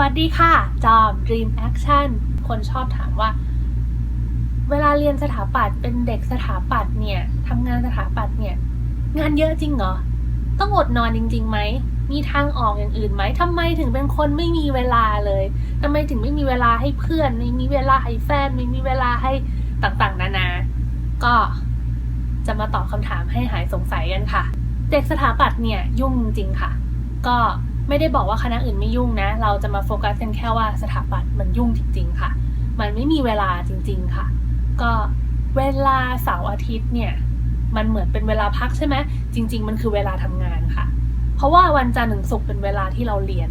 วัสดีค่ะ จอม Dream Action คนชอบถามว่า เวลาเรียนสถาปัตย์เป็นเด็กสถาปัตย์เนี่ยทำงานสถาปัตย์เนี่ย งานเยอะจริงเหรอ ต้องอดนอนจริงๆไหม มีทางออกอย่างอื่นไหมทำไมถึงเป็นคนไม่มีเวลาเลยทำไมถึงไม่มีเวลาให้เพื่อนไม่มีเวลาให้แฟนไม่มีเวลาให้ต่างๆ นานา ก็จะมาตอบคำถามให้หายสงสัยกันค่ะ เด็กสถาปัตย์เนี่ยยุ่งจริงค่ะ ก็ ไม่ได้บอกว่าคณะอื่นไม่ยุ่งนะ เราจะมาโฟกัสกันแค่ว่าสถาปัตย์มันยุ่งจริง ๆ ค่ะ มันไม่มีเวลาจริง ๆ ค่ะ ก็เวลาเสาร์อาทิตย์เนี่ย มันเหมือนเป็นเวลาพักใช่ไหมจริง ๆ มันคือเวลาทำงานค่ะ เพราะว่าวันจันทร์ถึงศุกร์เป็นเวลาที่เราเรียน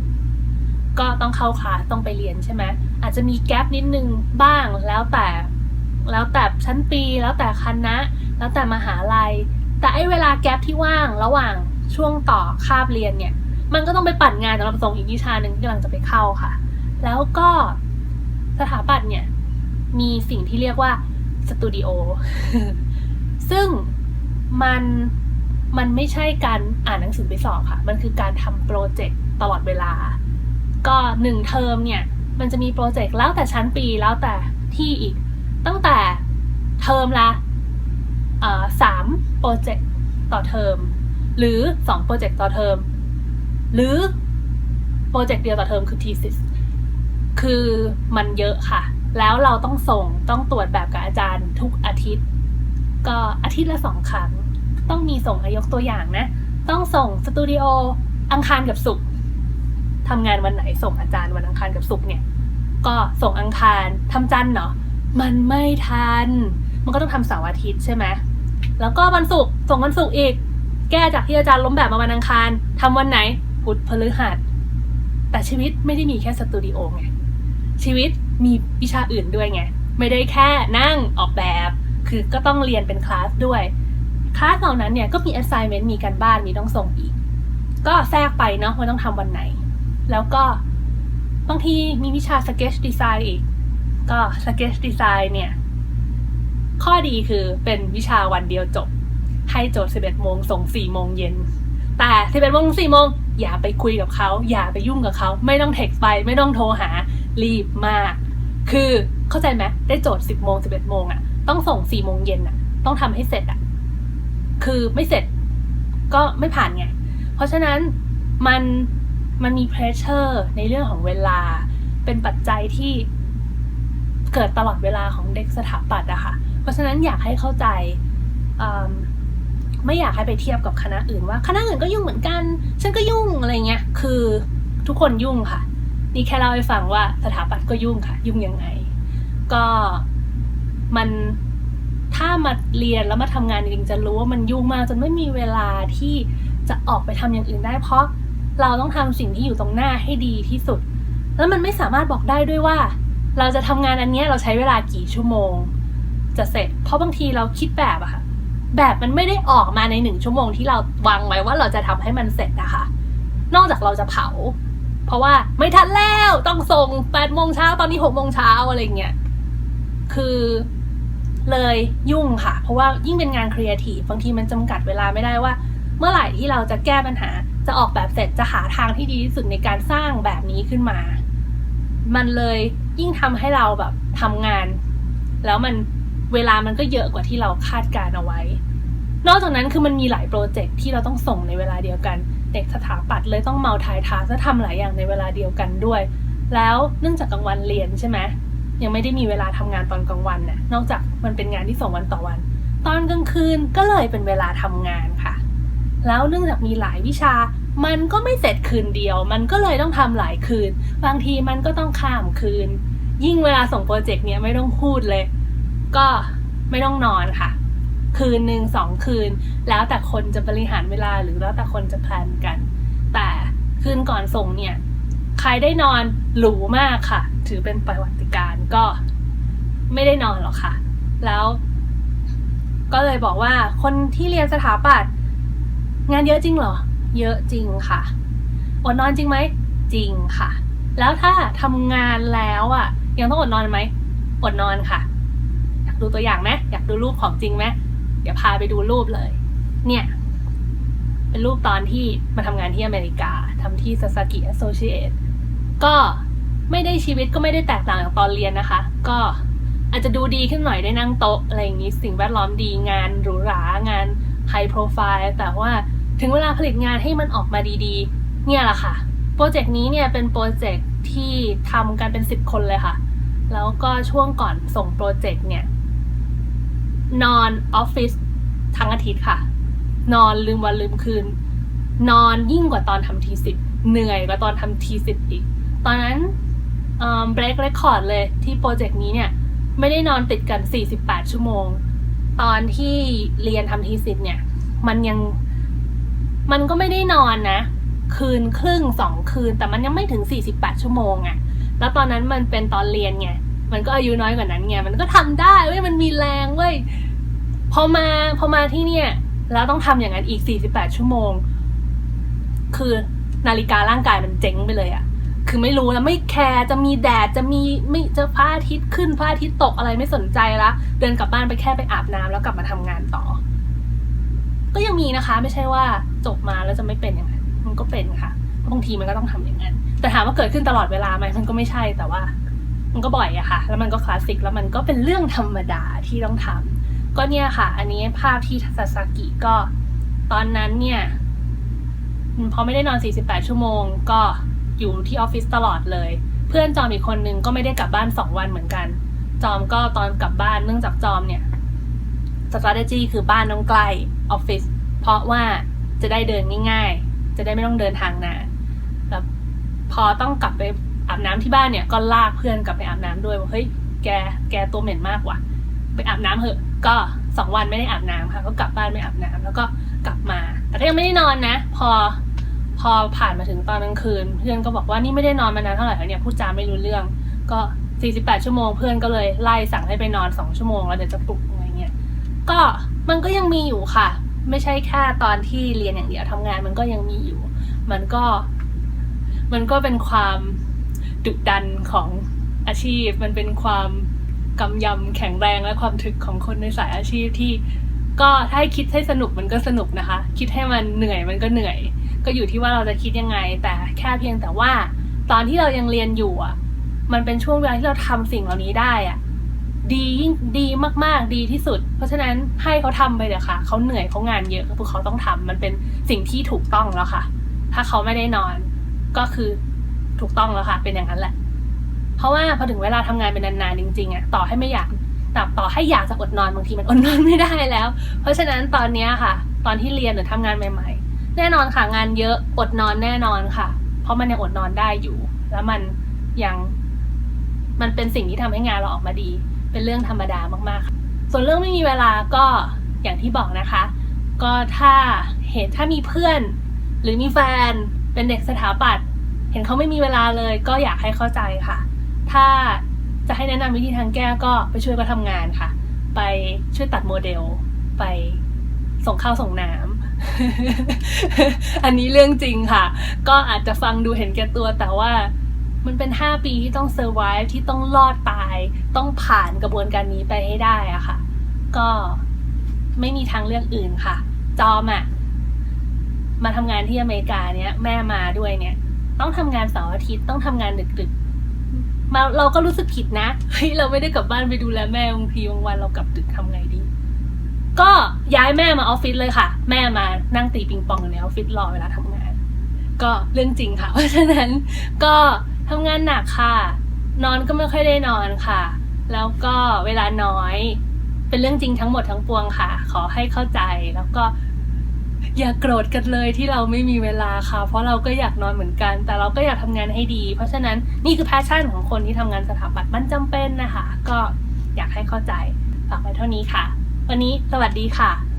ก็ต้องเข้าคลาสต้องไปเรียนใช่ไหมอาจจะมีแกลบนิดนึงบ้างแล้วแต่แล้วแต่ชั้นปีแล้วแต่คณะ แล้วแต่มหาลัย แต่ไอ้เวลาแกลบที่ว่างระหว่างช่วงต่อคาบเรียนเนี่ย มันก็ต้องไปปั่นงานสำหรับส่งอีกวิชาหนึ่งที่กำลังจะไปเข้าค่ะ แล้วก็สถาปัตย์เนี่ย มีสิ่งที่เรียกว่าสตูดิโอ ซึ่งมันมันไม่ใช่การอ่านหนังสือไปสอบค่ะ มันคือการทำโปรเจกต์ตลอดเวลา ก็หนึ่งเทอมเนี่ย มันจะมีโปรเจกต์แล้วแต่ชั้นปีแล้วแต่ที่อีก ตั้งแต่เทอมละอ่อสามโปรเจกต์ต่อเทอม หรือสองโปรเจกต์ต่อเทอม หรือโปรเจกต์เดียวต่อเทอมคือ thesis คือมันเยอะค่ะ แล้วเราต้องส่งต้องตรวจแบบกับอาจารย์ทุกอาทิตย์ ก็อาทิตย์ละสองครั้ง ต้องมีส่งยกตัวอย่างนะ ต้องส่งสตูดิโออังคารกับศุกร์ทำงานวันไหนส่งอาจารย์วันอังคารกับศุกร์เนี่ย ก็ส่งอังคารทำจันทร์เนาะมันไม่ทัน มันก็ต้องทำเสาร์อาทิตย์ใช่ไหมแล้วก็วันศุกร์ส่งวันศุกร์อีก แก้จากที่อาจารย์ล้มแบบมาวันอังคารทำวันไหน พุธพฤหัส แต่ชีวิตไม่ได้มีแค่สตูดิโอไง ชีวิตมีวิชาอื่นด้วยไง ไม่ได้แค่นั่งออกแบบ คือก็ต้องเรียนเป็นคลาสด้วย คลาสเหล่านั้นเนี่ยก็มี assignment มีการบ้าน มีต้องส่งอีก ก็แทรกไปเนาะว่าต้องทำวันไหน แล้วก็บางทีมีวิชา sketch design อีก ก็ sketch design เนี่ย ข้อดีคือเป็นวิชาวันเดียวจบ ให้โจทย์ 11 โมงส่ง 4 โมงเย็น แต่ 11 โมง 4 โมง อย่าไปคุยกับเขา อย่าไปยุ่งกับเขา ไม่ต้องเท็กซ์ไปไม่ต้องโทรหารีบมาก คือเข้าใจไหมได้โจทย์ 10โมง11โมงอะ่ะ ต้องส่ง4โมงเย็นอะ่ะ ต้องทำให้เสร็จอะ่ะ คือไม่เสร็จก็ไม่ผ่านไง เพราะฉะนั้นมันมันมีเพรสเชอร์ในเรื่องของเวลา เป็นปัจจัยที่เกิดตลอดเวลาของเด็กสถาปัตย์อะค่ะ เพราะฉะนั้นอยากให้เข้าใจอืม ไม่อยากให้ไปเทียบกับคณะอื่นว่าคณะอื่นก็ยุ่งเหมือนกัน ฉันก็ยุ่งอะไรเงี้ย คือทุกคนยุ่งค่ะ นี่แค่เล่าให้ฟังว่าสถาปัตย์ก็ยุ่งค่ะ ยุ่งยังไง ก็มันถ้ามาเรียนแล้วมาทำงานจริงจะรู้ว่ามันยุ่งมากจนไม่มีเวลาที่จะออกไปทำอย่างอื่นได้ เพราะเราต้องทำสิ่งที่อยู่ตรงหน้าให้ดีที่สุด แล้วมันไม่สามารถบอกได้ด้วยว่า เราจะทำงานอันนี้เราใช้เวลากี่ชั่วโมง จะเสร็จ เพราะบางทีเราคิดแบบอะค่ะ แบบมันไม่ได้ออกมาในหนึ่งชั่วโมงที่เราวางไว้ว่าเราจะทำให้มันเสร็จอะค่ะนอกจากเราจะเผา เพราะว่าไม่ทันแล้วต้องส่งแปดโมงเช้าตอนนี้หกโมงเช้าอะไรเงี้ยคือเลยยุ่งค่ะ เพราะว่ายิ่งเป็นงานครีเอทีฟบางทีมันจำกัดเวลาไม่ได้ว่า เมื่อไหร่ที่เราจะแก้ปัญหา จะออกแบบเสร็จจะหาทางที่ดีที่สุดในการสร้างแบบนี้ขึ้นมา มันเลยยิ่งทำให้เราแบบทำงาน แล้วมัน เวลามันก็เยอะกว่าที่เราคาดการเอาไว้ นอกจากนั้นคือมันมีหลายโปรเจกต์ที่เราต้องส่งในเวลาเดียวกัน เด็กสถาปัตย์เลยต้องเมาทายทาจะทำหลายอย่างในเวลาเดียวกันด้วย แล้วเนื่องจากกลางวันเรียนใช่ไหมยังไม่ได้มีเวลาทำงานตอนกลางวันน่ะ นอกจากมันเป็นงานที่ส่งวันต่อวัน ตอนกลางคืนก็เลยเป็นเวลาทำงานค่ะ แล้วเนื่องจากมีหลายวิชา มันก็ไม่เสร็จคืนเดียว มันก็เลยต้องทำหลายคืน บางทีมันก็ต้องข้ามคืน ยิ่งเวลาส่งโปรเจกต์เนี้ยไม่ต้องพูดเลย ก็ไม่ต้องนอนค่ะ คืนหนึ่งสองคืน แล้วแต่คนจะบริหารเวลาหรือแล้วแต่คนจะแพลนกัน แต่คืนก่อนส่งเนี่ย ใครได้นอนหรูมากค่ะ ถือเป็นประวัติการก็ไม่ได้นอนหรอกค่ะ แล้ว ก็เลยบอกว่าคนที่เรียนสถาปัตย์งานเยอะจริงเหรอ เยอะจริงค่ะอดนอนจริงไหมจริงค่ะ แล้วถ้าทำงานแล้วอะ ยังต้องอดนอนไหมอดนอนค่ะ ดูตัวอย่างไหมอยากดูรูปของจริงไหมเดี๋ยวพาไปดูรูปเลย เนี่ย เป็นรูปตอนที่มาทำงานที่อเมริกาทำที่ Sasaki Associate ก็ไม่ได้ชีวิตก็ไม่ได้แตกต่างจากตอนเรียนนะคะ ก็อาจจะดูดีขึ้นหน่อยได้นั่งโต๊ะอะไรอย่างนี้สิ่งแวดล้อมดีงานหรูหรางานไฮโปรไฟล์แต่ว่าถึงเวลาผลิตงานให้มันออกมาดีๆ เนี่ยแหละค่ะ โปรเจกต์นี้เนี่ยเป็นโปรเจกต์ที่ทำกันเป็นสิบคนเลยค่ะ แล้วก็ช่วงก่อนส่งโปรเจกต์เนี่ย นอนออฟฟิศทั้งอาทิตย์ค่ะ นอนลืมวันลืมคืน นอนยิ่งกว่าตอนทำทีสิบเหนื่อยกว่าตอนทำทีสิบอีก ตอนนั้นเบรกเรคคอร์ดเลยที่โปรเจกต์นี้เนี่ย ไม่ได้นอนติดกัน 48 ชั่วโมง ตอนที่เรียนทำทีสิบเนี่ย มันยังมันก็ไม่ได้นอนนะ คืนครึ่งสองคืน แต่มันยังไม่ถึง 48 ชั่วโมงอะ่ะแล้วตอนนั้นมันเป็นตอนเรียนไง มันก็อายุน้อยกว่านั้นไงมันก็ทำได้เว้ยมันมีแรงเว้ยพอมาพอมาที่เนี่ยแล้วต้องทำอย่างนั้นอีก 48 ชั่วโมง คือนาฬิการ่างกายมันเจ๊งไปเลยอะคือไม่รู้แล้วไม่แคร์จะมีแดดจะมีไม่จะพระอาทิตย์ขึ้นพระอาทิตย์ตกอะไรไม่สนใจละเดินกลับบ้านไปแค่ไปอาบน้ำแล้วกลับมาทำงานต่อ ก็ยังมีนะคะ ไม่ใช่ว่าจบมาแล้วจะไม่เป็นอย่างนั้นมันก็เป็นค่ะบางทีมันก็ต้องทำอย่างนั้น แต่ถามว่าเกิดขึ้นตลอดเวลาไหมมันก็ไม่ใช่แต่ว่า มันก็บ่อยอะค่ะ แล้วมันก็คลาสสิก แล้วมันก็เป็นเรื่องธรรมดาที่ต้องทำก็เนี่ยค่ะ อันนี้ภาพที่ซาซากิก็ตอนนั้นเนี่ยพอไม่ได้นอน 48 ชั่วโมง ก็อยู่ที่ออฟฟิศตลอดเลย เพื่อนจอมอีกคนนึงก็ไม่ได้กลับบ้าน 2 วันเหมือนกัน จอมก็ตอนกลับบ้านเนื่องจากจอมเนี่ย strategy คือบ้านต้องใกล้ออฟฟิศเพราะว่าจะได้เดินง่ายๆ จะได้ไม่ต้องเดินทางนานแล้วพอต้องกลับไป อาบน้ำที่บ้านเนี่ยก็ลากเพื่อนกลับไปอาบน้ำด้วยว่าเฮ้ยแกแกตัวเหม็นมากว่ะ ไปอาบน้ำเถอะ ก็สองวันไม่ได้อาบน้ำค่ะ ก็กลับบ้านไม่อาบน้ำแล้วก็กลับมา แต่ก็ยังไม่ได้นอนนะ พอพอผ่านมาถึงตอนกลางคืน เพื่อนก็บอกว่านี่ไม่ได้นอนมานานเท่าไหร่แล้วเนี่ยพูดจาไม่รู้เรื่อง ก็ 48 ชั่วโมงเพื่อนก็เลยไล่สั่งให้ไปนอน 2 ชั่วโมงแล้วเดี๋ยวจะปลุกอะไรเงี้ยก็มันก็ยังมีอยู่ค่ะ ไม่ใช่แค่ตอนที่เรียนอย่างเดียวทำงาน มันก็ยังมีอยู่ มันก็ มันก็เป็นความ ดุดันของอาชีพ มันเป็นความกำยำแข็งแรงและความถึกของคนในสายอาชีพที่ ก็ถ้าให้คิดให้สนุกมันก็สนุกนะคะ คิดให้มันเหนื่อยมันก็เหนื่อย ก็อยู่ที่ว่าเราจะคิดยังไง แต่แค่เพียงแต่ว่า ตอนที่เรายังเรียนอยู่อะ มันเป็นช่วงเวลาที่เราทำสิ่งเหล่านี้ได้อะดียิ่งดีมากๆ ดีที่สุด เพราะฉะนั้นให้เขาทำไปเถอะค่ะเขาเหนื่อยเขางานเยอะพวกเขาต้องทำมันเป็นสิ่งที่ถูกต้องแล้วค่ะ ถ้าเขาไม่ได้นอนก็คือ ถูกต้องแล้วค่ะ เป็นอย่างนั้นแหละ เพราะว่าพอถึงเวลาทำงานเป็นนานๆจริงๆอะต่อให้ไม่อยากแต่ต่อให้อยากจะอดนอนบางทีมันอดนอนไม่ได้แล้ว เพราะฉะนั้นตอนนี้ค่ะ ตอนที่เรียนหรือทำงานใหม่ ๆ แน่นอนค่ะงานเยอะอดนอนแน่นอนค่ะ เพราะมันยังอดนอนได้อยู่ แล้วมันยังมันเป็นสิ่งที่ทำให้งานเราออกมาดี เป็นเรื่องธรรมดามากๆค่ะส่วนเรื่องไม่มีเวลาก็อย่างที่บอกนะคะ ก็ถ้าเห็นถ้ามีเพื่อน หรือมีแฟนเป็นเด็กสถาปัตย ห็นเขาไม่มีเวลาเลยก็อยากให้เข้าใจค่ะ ถ้าจะให้แนะนำวิธีทางแก้ก็ไปช่วยก็ทำงานค่ะ ไปช่วยตัดโมเดล ไปส่งข้าวส่งน้ำอันนี้เรื่องจริงค่ะ ก็อาจจะฟังดูเห็นแก่ตัวแต่ว่ามันเป็น 5 ปีที่ต้องเซอร์ไ e ที่ต้องรอดตาย ต้องผ่านกระบวนการนี้ไปให้ได้อะค่ะ ก็ไม่มีทางเลือกอื่นค่ะ จอมอะมาทำงานที่อเมริกาเนี้ยแม่มาด้วยเนี่ย ต้องทำงานเสาร์อาทิตย์ต้องทำงานดึกๆมาเราก็รู้สึกผิดนะเฮ้ยเราไม่ได้กลับบ้านไปดูแลแม่บางทีบางวันเรากลับดึกทำไงดี ก็ย้ายแม่มาออฟฟิศเลยค่ะ แม่มานั่งตีปิงปองอยู่ในออฟฟิศรอเวลาทำงาน ก็เรื่องจริงค่ะเพราะฉะนั้นก็ทำงานหนักค่ะ นอนก็ไม่ค่อยได้นอนค่ะ แล้วก็เวลาน้อย เป็นเรื่องจริงทั้งหมดทั้งปวงค่ะ ขอให้เข้าใจแล้วก็ อย่าโกรธกันเลยที่เราไม่มีเวลาค่ะ เพราะเราก็อยากนอนเหมือนกัน แต่เราก็อยากทำงานให้ดี เพราะฉะนั้นนี่คือแพชชั่นของคนที่ทำงานสถาปัตย์มันจำเป็นนะคะ ก็อยากให้เข้าใจฝากไว้เท่านี้ค่ะ วันนี้สวัสดีค่ะ